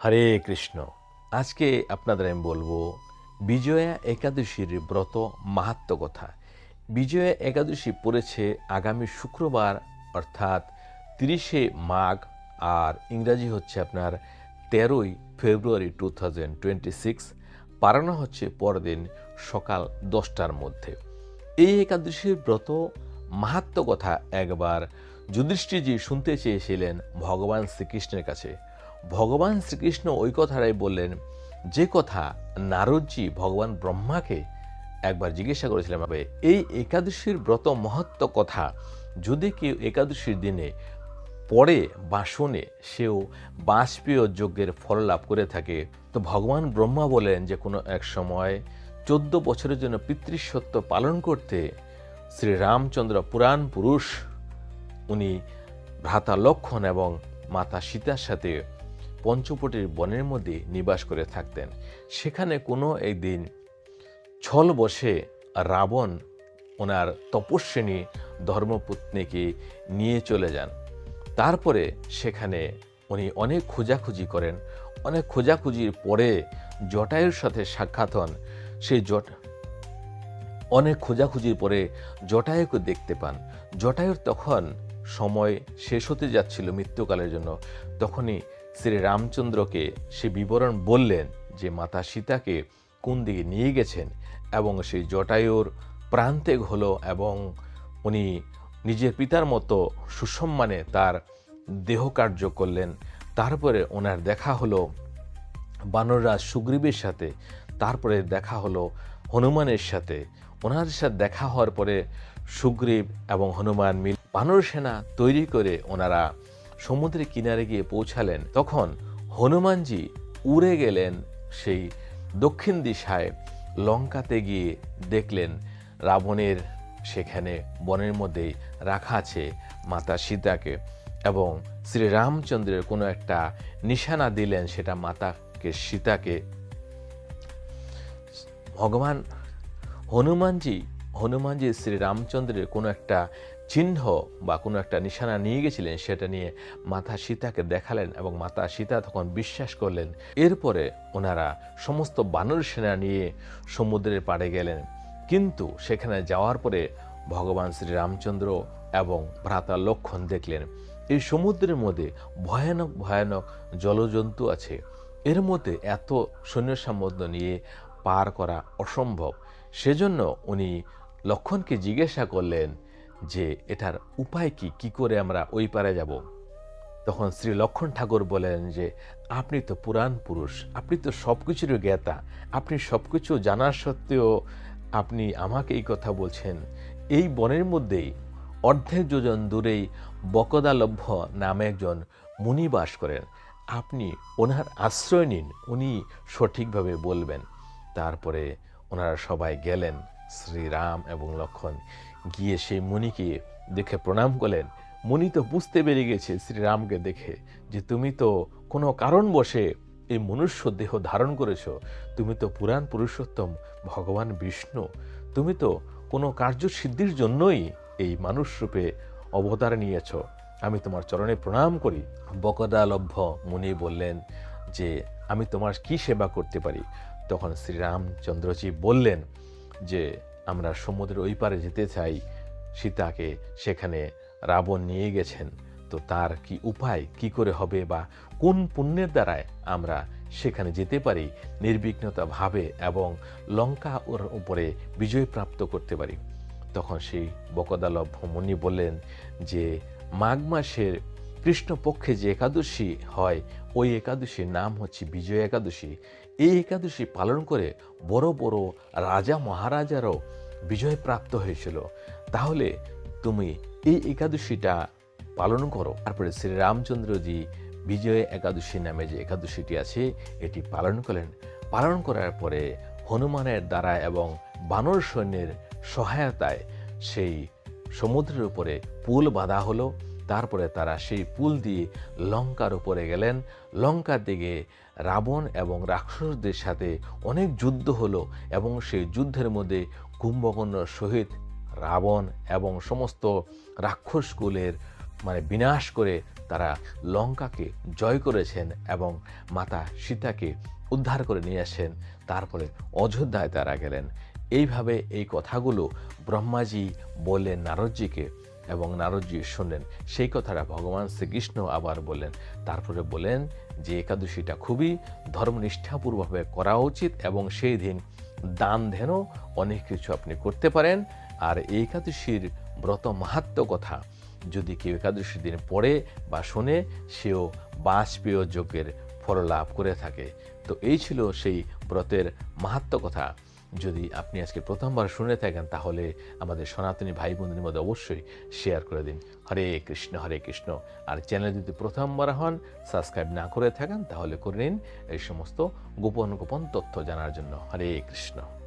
হরে কৃষ্ণ। আজকে আপনাদের আমি বলব, বিজয়া একাদশীর ব্রত মাহাত্ম কথা। বিজয়া একাদশী পড়েছে আগামী শুক্রবার, অর্থাৎ তিরিশে মাঘ, আর ইংরাজি হচ্ছে আপনার তেরোই February two thousand twenty six পারানো হচ্ছে পরদিন সকাল দশটার মধ্যে। এই একাদশীর ব্রত মাহাত্ম কথা একবার যুধিষ্ঠিরজি শুনতে চেয়েছিলেন ভগবান শ্রীকৃষ্ণের কাছে। ভগবান শ্রীকৃষ্ণ ওই কথাটাই বললেন, যে কথা নারদজি ভগবান ব্রহ্মাকে একবার জিজ্ঞাসা করেছিলেন ভাবে, এই একাদশীর ব্রত মহত্ব কথা যদি কেউ একাদশীর দিনে পড়ে বা শোনে, সেও বাষ্পীয় যজ্ঞের ফল লাভ করে থাকে। তো ভগবান ব্রহ্মা বলেন যে, কোনো এক সময় চোদ্দ বছরের জন্য পিতৃসত্য পালন করতে শ্রী রামচন্দ্র পুরাণ পুরুষ, উনি ভ্রাতা লক্ষণ এবং মাতা সীতার সাথে পঞ্চপটির বনের মধ্যে নিবাস করে থাকতেন। সেখানে কোনো একদিন ছল বসে রাবণ ওনার তপস্বিনী ধর্মপত্নীকে নিয়ে চলে যান। তারপরে সেখানে উনি অনেক খোঁজাখুঁজি করেন। অনেক খোঁজাখুঁজির পরে জটায়ুর সাথে সাক্ষাৎ হন। সেই জট অনেক খোঁজাখুঁজির পরে জটায়ুকে দেখতে পান। জটায়ুর তখন সময় শেষ হতে যাচ্ছিল মৃত্যুকালের জন্য। তখনই শ্রী রামচন্দ্রকে সে বিবরণ বললেন যে মাতা সীতাকে কোন দিকে নিয়ে গেছেন এবং সেই জটায়ুর প্রান্তেক হলো এবং উনি নিজের পিতার মতো সুসম্মানে তার দেহ কার্য করলেন। তারপরে ওনার দেখা হলো বানররাজ সুগ্রীবের সাথে। তারপরে দেখা হলো হনুমানের সাথে। ওনার সাথে দেখা হওয়ার পরে সুগ্রীব এবং হনুমান মিল বানর সেনা তৈরি করে ওনারা সমুদ্রের কিনারে গিয়ে পৌঁছালেন, তখন হনুমানজি উড়ে গেলেন সেই দক্ষিণ দিশায় লঙ্কাতে গিয়ে দেখলেন রাবণের সেখানে বনের মধ্যেই রাখা আছে মাতা সীতাকে এবং শ্রী রামচন্দ্রের কোনো একটা নিশানা দিলেন সেটা মাতাকে সীতাকে। ভগবান হনুমানজি হনুমানজি শ্রী রামচন্দ্রের কোনো একটা চিহ্ন বা কোনো একটা নিশানা নিয়ে গেছিলেন, সেটা নিয়ে মাতা সীতাকে দেখালেন এবং মাতা সীতা তখন বিশ্বাস করলেন। এরপরে ওনারা সমস্ত বানর সেনা নিয়ে সমুদ্রের পাড়ে গেলেন। কিন্তু সেখানে যাওয়ার পরে ভগবান শ্রী রামচন্দ্র এবং ভ্রাতা লক্ষণ দেখলেন, এই সমুদ্রের মধ্যে ভয়ানক ভয়ানক জলজন্তু আছে। এর মধ্যে এত সৈন্য সামর্থ্য নিয়ে পার করা অসম্ভব। সেজন্য উনি লক্ষণকে জিজ্ঞাসা করলেন যে, এটার উপায় কি? কি করে আমরা ওই পারে যাব? তখন শ্রী লক্ষণ ঠাকুর বলেন যে, আপনি তো পুরাণ পুরুষ, আপনি তো সব কিছুরই জ্ঞাতা, আপনি সব কিছু জানার সত্ত্বেও আপনি আমাকে এই কথা বলছেন। এই বনের মধ্যেই অর্ধেক যোজন দূরেই বকদালভ্য নামে একজন মুনি বাস করেন। আপনি ওনার আশ্রয় নিন, উনি সঠিকভাবে বলবেন। তারপরে ওনারা সবাই গেলেন শ্রীরাম এবং লক্ষণ। গিয়ে সেই মুনিকে দেখে প্রণাম করলেন। মুনি তো বুঝতে পেরে গেছে শ্রীরামকে দেখে যে তুমি তো কোনো কারণ বসে এই মনুষ্য দেহ ধারণ করেছ। তুমি তো পুরাণ পুরুষোত্তম, ভগবান বিষ্ণু। তুমি তো কোনো কার্যসিদ্ধির জন্যই এই মানুষ রূপে অবতার নিয়েছ। আমি তোমার চরণে প্রণাম করি। বকদালভ্য মুনি বললেন যে, আমি তোমার কি সেবা করতে পারি? তখন শ্রীরামচন্দ্রজি বললেন যে, আমরা সমুদ্রের ওই পারে যেতে চাই। সীতাকে সেখানে রাবণ নিয়ে গেছেন। তো তার কি উপায়? কি করে হবে? বা কোন পুণ্যের দ্বারায় আমরা সেখানে যেতে পারি? নির্বিঘ্নতা ভাবে এবং লঙ্কা ওর উপরে বিজয় প্রাপ্ত করতে পারি। তখন সেই বকদালভ্য মুনি বললেন যে, মাঘ মাসের কৃষ্ণপক্ষে যে একাদশী হয়, ওই একাদশীর নাম হচ্ছে বিজয় একাদশী। এই একাদশী পালন করে বড় বড় রাজা মহারাজারও বিজয় প্রাপ্ত হয়েছিল। তাহলে তুমি এই একাদশীটা পালন করো। তারপরে শ্রীরামচন্দ্রজি বিজয় একাদশী নামে যে একাদশীটি আছে, এটি পালন করলেন। পালন করার পরে হনুমানের দ্বারা এবং বানর সৈন্যের সহায়তায় সেই সমুদ্রের উপরে পুল বাঁধা হলো। তারপরে তারা সেই পুল দিয়ে লঙ্কার উপরে গেলেন। লঙ্কার দিকে রাবণ এবং রাক্ষসদের সাথে অনেক যুদ্ধ হলো এবং সেই যুদ্ধের মধ্যে কুম্ভকর্ণ সহিত রাবণ এবং সমস্ত রাক্ষসকুলের মানে বিনাশ করে তারা লঙ্কাকে জয় করেছেন এবং মাতা সীতাকে উদ্ধার করে নিয়ে আসেন। তারপরে অযোধ্যায় তারা গেলেন। এইভাবে এই কথাগুলো ব্রহ্মাজি বললেন নারদজিকে। এবং নারদজি শুনলেন, সেই কথাটা ভগবান শ্রীকৃষ্ণ আবার বললেন। তারপরে বলেন যে, একাদশীটা খুবই ধর্মনিষ্ঠাপূর্বকভাবে করা উচিত এবং সেই দিন দান ধ্যানও অনেক কিছু আপনি করতে পারেন। আর একাদশীর ব্রত মাহাত্ম কথা, যদি কেউ একাদশী দিন পড়ে বা শোনে, সেও বাষ্পীয় যজ্ঞের ফল লাভ করে থাকে। তো এই ছিল সেই ব্রতের মাহাত্ম কথা। যদি আপনি আজকে প্রথমবার শুনে থাকেন, তাহলে আমাদের সনাতনী ভাই বোনদের মধ্যে অবশ্যই শেয়ার করে দিন। হরে কৃষ্ণ হরে কৃষ্ণ। আর চ্যানেল যদি প্রথমবার হন সাবস্ক্রাইব না করে থাকেন, তাহলে করে নিন এই সমস্ত গোপন গোপন তথ্য জানার জন্য। হরে কৃষ্ণ।